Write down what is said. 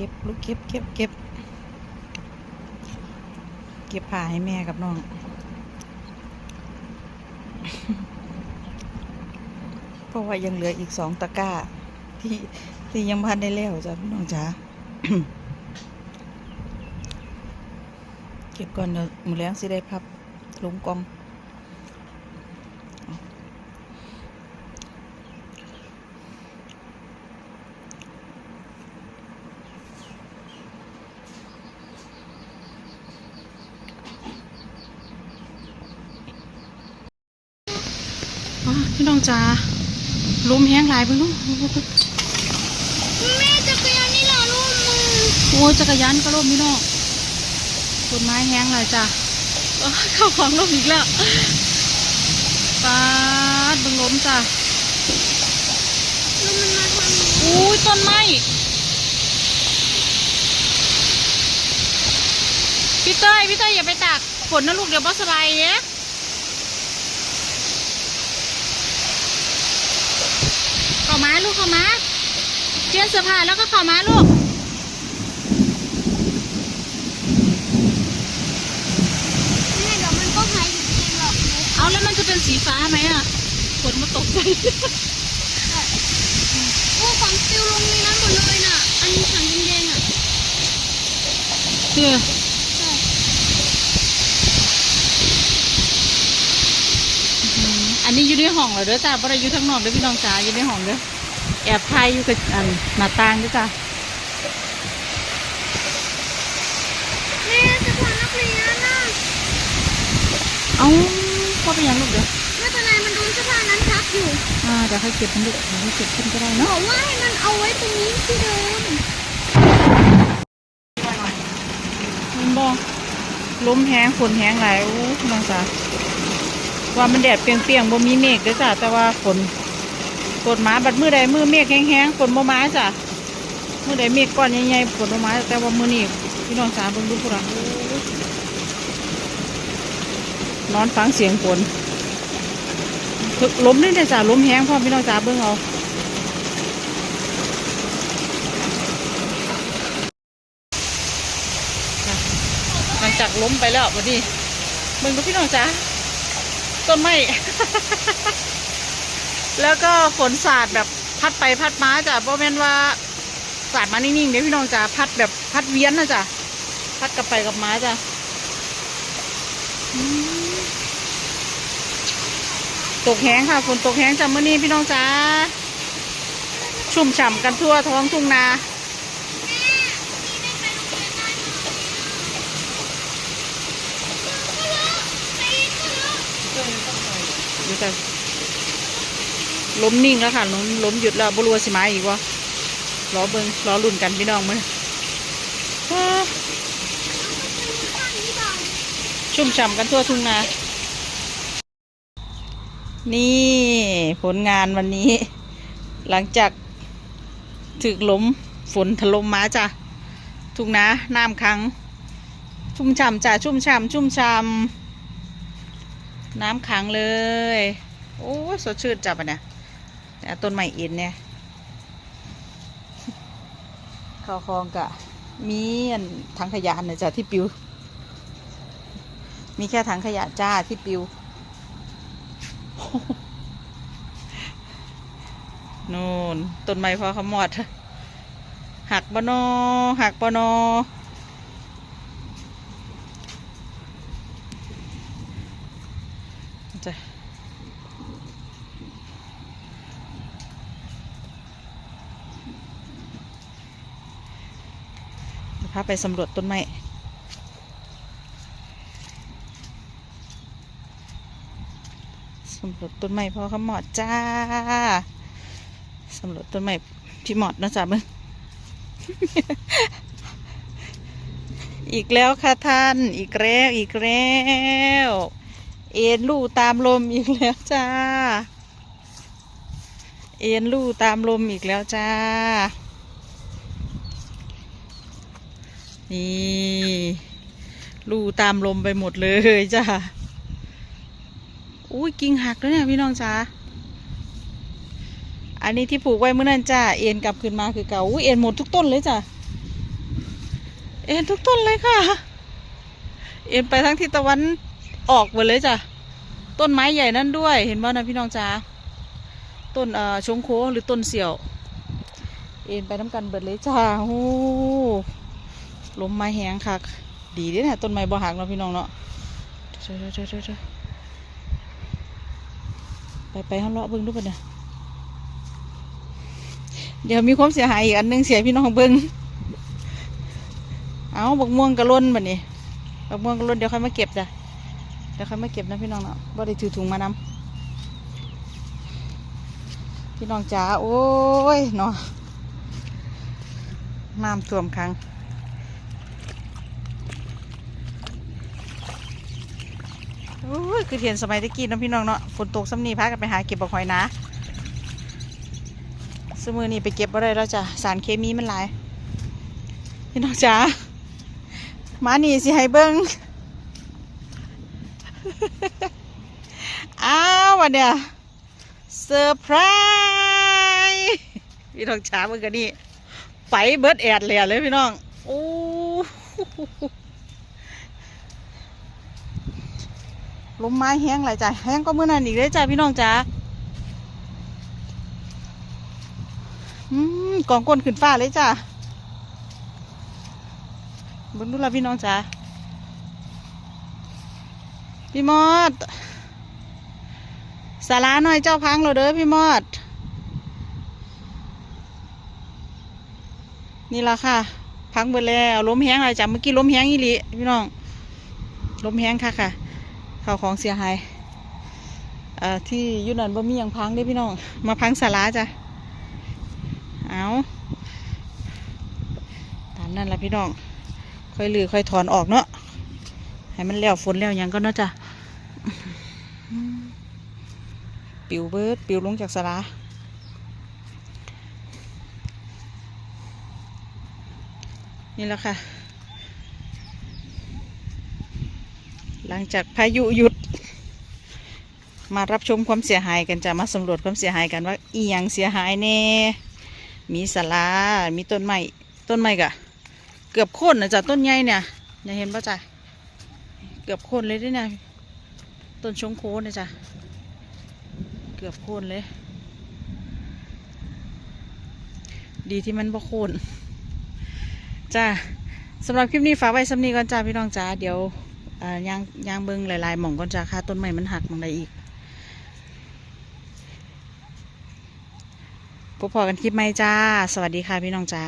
ก็บลูกเก็บเก็บเก็บเก็บผ้าให้แม่กับน้องเพราะว่ายังเหลืออีกสองตะกร้า ที่ที่ยังพันได้แล้วจ้ะพี่น้องจ๋าเก็บก่อนเดี๋ยวมือแรงสิได้พับลงกอง พี่น้องจ๋าลมแห้งหลายเพิ่งลูกแม่จักรยานนี่เหรอลูกมือโอ้ยจักรยานก็ลมพี่น้องต้นไม้แห้งหลายจ้ะเอ้อเข้าของลมอีกแล้วปาดเบึงล้มจ้ะแล้วมันมาทางนี้อุ้ยต้นไม้พี่เต้ยพี่เต้ยอย่าไปตากฝนนะลูกเดี๋ยวบอสบายเนี่ยเข้ามาลูกเข้ามา เปลี่ยนเสื้อผ้าแล้วก็เข้ามาลูกแม่เดี๋ยวมันก็หายอยู่เองหรอกเอาแล้วมันจะเป็นสีฟ้าไหมอะฝนมาตกใจโอ้ของซิวลงในนั้นหมดเลยน่ะ อันนี้ถังแดงๆอะเชื่อใช่อันนี้อยู่ในห้องเหรอเด้อจ้าบ่ได้อยู่ข้างนอกเด้อพี่น้องจ๋าอยู่ในห้องเด้อ แอบถ่ายอยู่กับอันหน้าต่างเด้อจ้าแม่จะพานักเรียนน่ะเอ้าพ่อไปยังลูกเด้อแม่ทนายมันโดนเสื้อผ้านั้นทับอยู่อ่าเดี๋ยวค่อยเก็บมันลูกเดี๋ยวค่อยเก็บขึ้นก็ได้บเนาะอกว่าให้มันเอาไว้ตรงนี้ที่เดิมมันบ่ลมแห้งฝนแห้งหลายโอ้พี่น้องจ๋าว่ามันแดดเปรียงๆบ่มีเมฆเด้อจ้าแต่ว่าฝน ฝนมาบัดมือใดมือเมฆแห้งๆฝนบ่มาจ้ะมือใดเมฆก้อนใหญ่ๆฝนบ่มาแต่ว่ามือนี้พี่น้องจ๋าเบิ่งดูพุ่นน่ะโอ้ยนอนฟังเสียงฝนถึกลมนี่เด้อจ้าลมแห้งพร้อพี่น้องจ๋าเบิ่งเอาหลังจากล้มไปแล้ววันนี้เบิ่งดูพี่น้องจ๋าต้นไม้ แล้วก็ฝนสาดแบบพัดไปพัดมาจ้ะเพราะแม่นว่าสาดมานิ่งๆเดี๋ยวพี่น้องจ๋าพัดแบบพัดเวียนนะจ้ะพัดกลับไปกลับมาจ้ะตกแห้งค่ะฝนตกแห้งจ้ะเมื่อนี้พี่น้องจ๋าชุ่มฉ่ำกันทั่วท้องทุ่งนาเดี๋ยวจ้ะ ล้มนิ่งแล้วค่ะล้มล้มหยุดแล้วบรัวสิมาอีกวะรอเบิงรอลุ่นกันพี่น้องมั้ยชุ่มฉ่ำกันทั่วทุ่งนา นี่ผลงานวันนี้ หลังจากถึกล้มฝนถล่มมาจ้ะทุ่งนาน้ำขังชุ่มฉ่ำจ้ะชุ่มฉ่ำชุ่มฉ่ำน้ำขังเลย โอ้สดชื่นจับอะเนี่ย ต้นไม้อินเนี่ยเข้าคลองกะมีอันถังขยะเนี่ยจ้ะที่ปิว มีแค่ถังขยะจ้าที่ปิวนู่นต้นไม้พอขมอดหักบนอหักบนอจ้ะเดี๋ยวพาไปสำรวจต้นไม้สำรวจต้นไม้พ่อขมอดจ้าสำรวจต้นไม้พี่หมอดนะจ๊ะมึงอีกแล้วค่ะท่าน อีกแล้วอีกแล้ว เอ็นลู่ตามลมอีกแล้วจ้า เอ็นลู่ตามลมอีกแล้วจ้า นี่ลู่ตามลมไปหมดเลยจ้าอุ้ยกิ่งหักแล้วเนี่ยพี่น้องจ้าอันนี้ที่ปลูกไว้เมื่อนั้นจ้าเอ็นกลับขึ้นมาคือเก่าอุ้ยเอ็นหมดทุกต้นเลยจ้าเอ็นทุกต้นเลยค่ะ เอ็นไปทั้งทิศตะวันออกหมดเลยจ้ะต้นไม้ใหญ่นั่นด้วย เห็นบ่นะพี่น้องจ้าต้นเอ่อชงโคหรือต้นเสี่ยว เอ็นไปน้ำกันเบิดเลยจ้าโอ้ ลมไม้แห้งคัก ดีเด้นี่ยต้นไม้บ่หักเนาะพี่น้องเนาะเจ้าเจ้าเจ้าเจ้าเจ้าไปไปห้องเลาะเบิ่งดูกันเนี่ยเดี๋ยวมีความเสียหายอีกอันหนึงเสียพี่น้องเบิ่งเอาบักม่วงกระล้นบัดนี้บักม่วงกระล้นเดี๋ยวค่อยมาเก็บจ้ะเดี๋ยวค่อยมาเก็บนะพี่น้องเนาะบ่ได้ถือถุงมานำพี่น้องจ๋าโอ้ยเนาะน้ำท่วมครั้ง โอ้ยคือเทียนสมัยตะกี้เนาะพี่น้องเนาะฝนตกซ้ำนี่พากันไปหาเก็บบักหอยนะสมือนี่ไปเก็บอะไรแล้วจ้ะสารเคมีมันหลายพี่น้องจ๋ามานี่สิให้เบิ้งอ้าววันเนี้ยเซอร์ไพรส์พี่น้องจ๋าเมื่อกี้นี่ไปเบิร์ดแอดเลยเลยพี่น้องโอ้ ลมไม้แห้งหลายจ้ะแห้งก็เมื่อนั้นอีกเลยจ้ะพี่น้องจ้าอืมกองก้นขึ้นฟ้าเลยจ้ะเบนดูละพี่น้องจ้าพี่มอดสาราหน่อยเจ้าพังเราเด้อพี่มอด นี่ละค่ะ พังเบิดแล้วล้มแห้งหลายจ้ะเมื่อกี้ล้มแห้งอีหลีพี่น้องล้มแห้งค่ะค่ะ ข้าวของเสียหายเอ่อที่ยุนันบ่มียังพังเด้พี่น้อง มาพังสาราจ้ะ เอาตามนั่นละพี่น้อง ค่อยลือค่อยถอนออกเนาะ ให้มันแล้วฝนแล้วยังก็เนาะจ้ะ ปิวเบิดปิวลงจากสารานี่แหละค่ะ หลังจากพายุหยุด มารับชมความเสียหายกันจะมาสำรวจความเสียหายกันว่าอีหยังเสียหายแน่มีสารามีต้นไม้ต้นไม้กะเกือบโค่นนะจ๊ะต้นใหญ่เนี่ยอย่าเห็นป่ะจ๊ะเกือบโค่นเลยด้วยนี่ยต้นชงโค้นนะจ๊ะเกือบโค่นเลย ดีที่มันบ่โค่นจ้าสำหรับคลิปนี้ฝากไว้สำนีก่อนจ้าพี่น้องจ้าเดี๋ยว ยางยางเบิงหลายๆหม่องก็จะค่าต้นไม้มันหักมองใดอีกพบพอกันคลิปใหม่จ้า สวัสดีค่ะพี่น้องจ้า